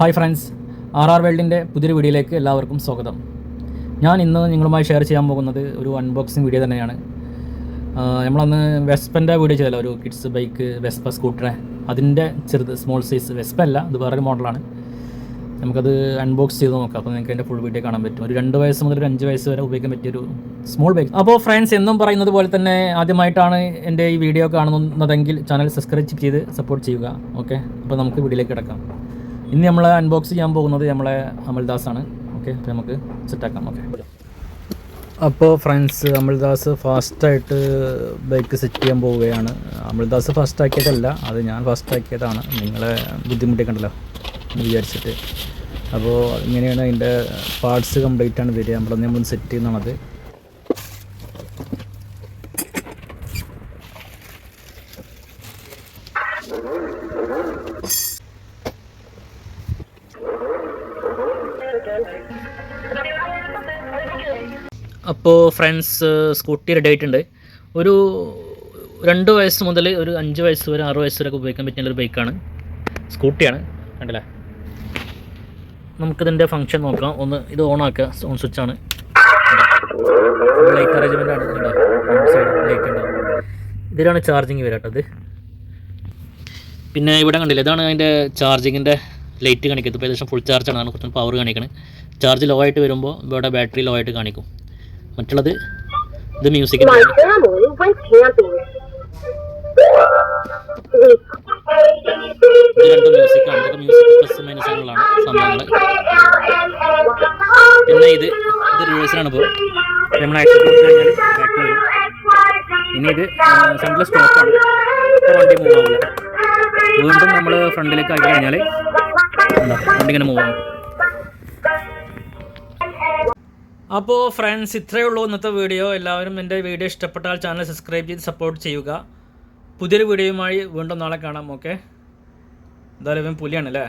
Hi friends R R വേൾഡിന്റെ പുതിയൊരു വീഡിയോയിലേക്ക് എല്ലാവർക്കും സ്വാഗതം. ഞാൻ ഇന്ന് നിങ്ങളുമായി ഷെയർ ചെയ്യാൻ പോകുന്നത് ഒരു അൺബോക്സിങ് വീഡിയോ തന്നെയാണ്. നമ്മളന്ന് വെസ്പന്റെ വീഡിയോ ചെയ്തല്ലോ ഒരു കിഡ്സ് ബൈക്ക് വെസ്പ സ്കൂട്ടറെ അതിന്റെ ചെറുത് സ്മോൾ സൈസ് വെസ്പ അല്ല അത് വേറൊരു മോഡലാണ്. നമുക്കത് അൺബോക്സ് ചെയ്ത് നോക്കാം. അപ്പോൾ നിങ്ങൾക്ക് അതിന്റെ ഫുൾ വീഡിയോ കാണാൻ പറ്റും. ഒരു രണ്ട് വയസ്സ് മുതൽ ഒരു അഞ്ച് വയസ്സ് വരെ ഉപയോഗിക്കാൻ പറ്റിയൊരു സ്മോൾ ബൈക്ക് അപ്പോൾ ഫ്രണ്ട്സ് എന്നും പറയുന്നത് പോലെ തന്നെ ആദ്യമായിട്ടാണ് എന്റെ ഈ വീഡിയോ കാണുന്നതെങ്കിൽ ചാനൽ സബ്സ്ക്രൈബ് ചെയ്ത് സപ്പോർട്ട് ചെയ്യുക. ഓക്കെ അപ്പോൾ നമുക്ക് വീഡിയോയിലേക്ക് കിടക്കാം. ഇന്ന് നമ്മൾ അൺബോക്സ് ചെയ്യാൻ പോകുന്നത് നമ്മളെ അമൽദാസ് ആണ് ഓക്കെ അപ്പോൾ നമുക്ക് സെറ്റാക്കാം ഓക്കെ അപ്പോൾ ഫ്രണ്ട്സ് അമൽദാസ് ഫാസ്റ്റായിട്ട് ബൈക്ക് സെറ്റ് ചെയ്യാൻ പോവുകയാണ്. അമൽദാസ് ഫാസ്റ്റ് ആക്കിയതല്ല അത് ഞാൻ ഫാസ്റ്റ് ആക്കിയതാണ്. നിങ്ങളെ ബുദ്ധിമുട്ടിക്കണ്ടല്ലോ എന്ന് വിചാരിച്ചിട്ട്. അപ്പോൾ ഇങ്ങനെയാണ് അതിന്റെ പാർട്സ് കംപ്ലീറ്റ് ആണ് വരിക. നമ്മൾ നമ്മൾ സെറ്റ് ചെയ്യുന്നതാണത് അപ്പോൾ ഫ്രണ്ട്സ് സ്കൂട്ടി റെഡി ആയിട്ടുണ്ട്. ഒരു രണ്ട് വയസ്സ് മുതൽ ഒരു അഞ്ച് വയസ്സ് വരെ ആറ് വയസ്സ് വരെ ഉപയോഗിക്കാൻ പറ്റുന്ന ഒരു ബൈക്കാണ് സ്കൂട്ടിയാണ് കണ്ടല്ലേ? നമുക്കിതിന്റെ ഫങ്ഷൻ നോക്കാം. ഒന്ന് ഇത് ഓൺ ആക്കുക. ഓൺ സ്വിച്ച് ആണ്. ലൈറ്റ് അറേഞ്ച്മെന്റ് ആണ്. സൈഡ് ഉണ്ടാവും ഇതിലാണ് ചാർജിങ് വരാട്ടത് പിന്നെ ഇവിടെ കണ്ടില്ല? ഇതാണ് അതിന്റെ ചാർജിങ്ങിന്റെ ലൈറ്റ് കാണിക്കും ഇപ്പോൾ ഏകദേശം ഫുൾ ചാർജ് ആണ്. കുറച്ച് പവർ കാണിക്കണേ. ചാർജ് ലോ ആയിട്ട് വരുമ്പോൾ ഇവിടെ ബാറ്ററി ലോ ആയിട്ട് കാണിക്കും. മറ്റുള്ളത് ഇത് ഇത് രണ്ടും മ്യൂസിക്കാണ് ഇതൊക്കെ മ്യൂസിക് പ്ലസ് മൈനസുകളാണ് സംഭവങ്ങൾ പിന്നെ ഇത് ഇത് റിവേഴ്സിലാണ് ഇപ്പോൾ നമ്മൾ ആക്സിഡന്റ് കൊടുത്തു കഴിഞ്ഞാൽ ബാക്ക് വരും. ഇനി ഇത് ഫ്രണ്ടിലെ സ്റ്റോപ്പാണ് വണ്ടി മൂവ് ആവില്ല വീണ്ടും നമ്മൾ ഫ്രണ്ടിലേക്ക് ആക്കി കഴിഞ്ഞാൽ എന്താ വണ്ടി ഇങ്ങനെ മൂവ് അപ്പോൾ ഫ്രണ്ട്സ് ഇത്രയേ ഉള്ളൂ ഇന്നത്തെ വീഡിയോ എല്ലാവരും എന്റെ വീഡിയോ ഇഷ്ടപ്പെട്ടാൽ ചാനൽ സബ്സ്ക്രൈബ് ചെയ്ത് സപ്പോർട്ട് ചെയ്യുക. പുതിയൊരു വീഡിയോയുമായി വീണ്ടും നാളെ കാണാം ഓക്കെ എന്തായാലും ഇവൻ പുലിയാണ് അല്ലേ